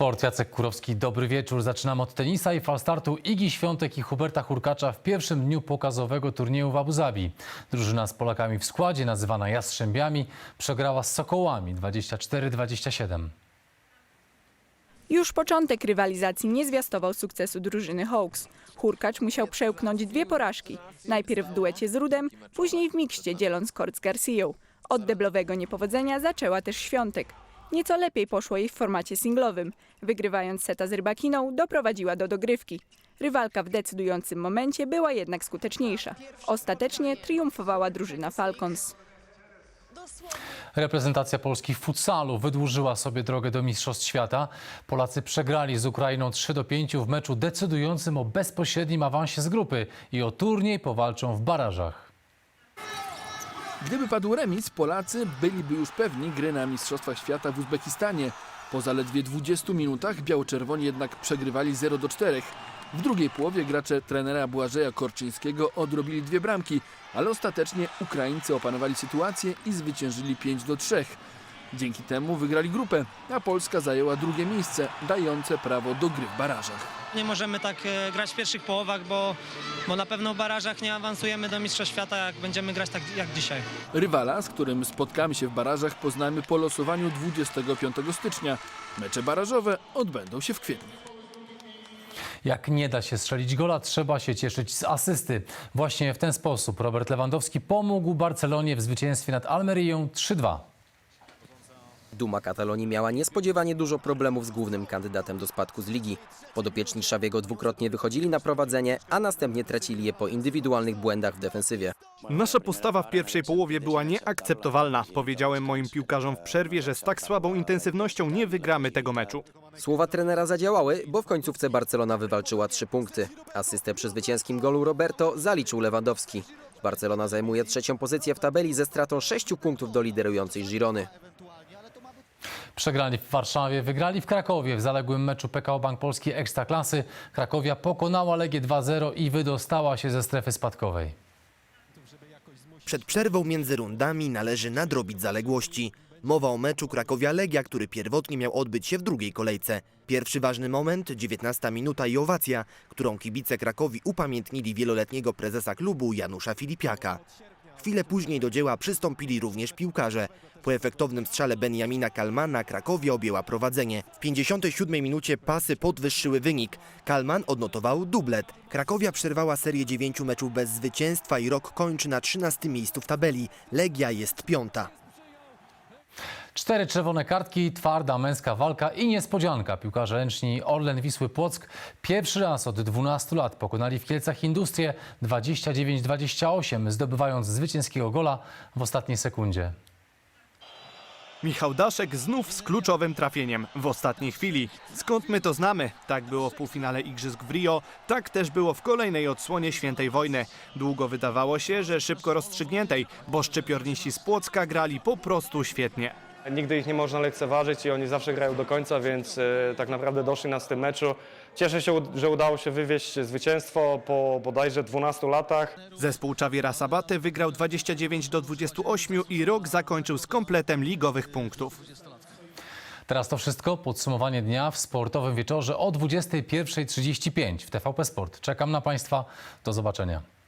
Sport, Jacek Kurowski, dobry wieczór. Zaczynamy od tenisa i falstartu Igi Świątek i Huberta Hurkacza w pierwszym dniu pokazowego turnieju w Abu Zabi. Drużyna z Polakami w składzie, nazywana Jastrzębiami, przegrała z Sokołami 24-27. Już początek rywalizacji nie zwiastował sukcesu drużyny Hawks. Hurkacz musiał przełknąć dwie porażki. Najpierw w duecie z Rudem, później w mikście dzieląc kort z Garcją. Od deblowego niepowodzenia zaczęła też Świątek. Nieco lepiej poszło jej w formacie singlowym. Wygrywając seta z Rybakiną, doprowadziła do dogrywki. Rywalka w decydującym momencie była jednak skuteczniejsza. Ostatecznie triumfowała drużyna Falcons. Reprezentacja Polski w futsalu wydłużyła sobie drogę do Mistrzostw Świata. Polacy przegrali z Ukrainą 3-5 w meczu decydującym o bezpośrednim awansie z grupy i o turniej powalczą w barażach. Gdyby padł remis, Polacy byliby już pewni gry na Mistrzostwach Świata w Uzbekistanie. Po zaledwie 20 minutach biało-czerwoni jednak przegrywali 0 do 4. W drugiej połowie gracze trenera Błażeja Korczyńskiego odrobili dwie bramki, ale ostatecznie Ukraińcy opanowali sytuację i zwyciężyli 5 do 3. Dzięki temu wygrali grupę, a Polska zajęła drugie miejsce, dające prawo do gry w barażach. Nie możemy tak e, grać w pierwszych połowach, bo, bo na pewno w barażach nie awansujemy do Mistrzostw Świata, jak będziemy grać tak jak dzisiaj. Rywala, z którym spotkamy się w barażach, poznamy po losowaniu 25 stycznia. Mecze barażowe odbędą się w kwietniu. Jak nie da się strzelić gola, trzeba się cieszyć z asysty. Właśnie w ten sposób Robert Lewandowski pomógł Barcelonie w zwycięstwie nad Almerią 3-2. Duma Katalonii miała niespodziewanie dużo problemów z głównym kandydatem do spadku z ligi. Podopieczni Szawiego dwukrotnie wychodzili na prowadzenie, a następnie tracili je po indywidualnych błędach w defensywie. Nasza postawa w pierwszej połowie była nieakceptowalna. Powiedziałem moim piłkarzom w przerwie, że z tak słabą intensywnością nie wygramy tego meczu. Słowa trenera zadziałały, bo w końcówce Barcelona wywalczyła trzy punkty. Asystę przy zwycięskim golu Roberto zaliczył Lewandowski. Barcelona zajmuje trzecią pozycję w tabeli ze stratą sześciu punktów do liderującej Girony. Przegrali w Warszawie, wygrali w Krakowie w zaległym meczu PKO Bank Polski Ekstraklasy. Krakowia pokonała Legię 2-0 i wydostała się ze strefy spadkowej. Przed przerwą między rundami należy nadrobić zaległości. Mowa o meczu Krakowia-Legia, który pierwotnie miał odbyć się w drugiej kolejce. Pierwszy ważny moment, 19 minuta i owacja, którą kibice Krakowi upamiętnili wieloletniego prezesa klubu Janusza Filipiaka. Chwilę później do dzieła przystąpili również piłkarze. Po efektownym strzale Benjamina Kalmana Krakowia objęła prowadzenie. W 57 minucie pasy podwyższyły wynik. Kalman odnotował dublet. Krakowia przerwała serię 9 meczów bez zwycięstwa i rok kończy na 13 miejscu w tabeli. Legia jest piąta. Cztery czerwone kartki, twarda męska walka i niespodzianka. Piłkarze ręczni Orlen Wisły Płock pierwszy raz od 12 lat pokonali w Kielcach Industrię 29-28, zdobywając zwycięskiego gola w ostatniej sekundzie. Michał Daszek znów z kluczowym trafieniem w ostatniej chwili. Skąd my to znamy? Tak było w półfinale Igrzysk w Rio, tak też było w kolejnej odsłonie Świętej Wojny. Długo wydawało się, że szybko rozstrzygniętej, bo szczypiorniści z Płocka grali po prostu świetnie. Nigdy ich nie można lekceważyć i oni zawsze grają do końca, więc e, tak naprawdę doszli nas w tym meczu. Cieszę się, że udało się wywieźć zwycięstwo po bodajże 12 latach. Zespół Czawiera Sabaty wygrał 29 do 28 i rok zakończył z kompletem ligowych punktów. Teraz to wszystko. Podsumowanie dnia w sportowym wieczorze o 21.35 w TVP Sport. Czekam na Państwa. Do zobaczenia.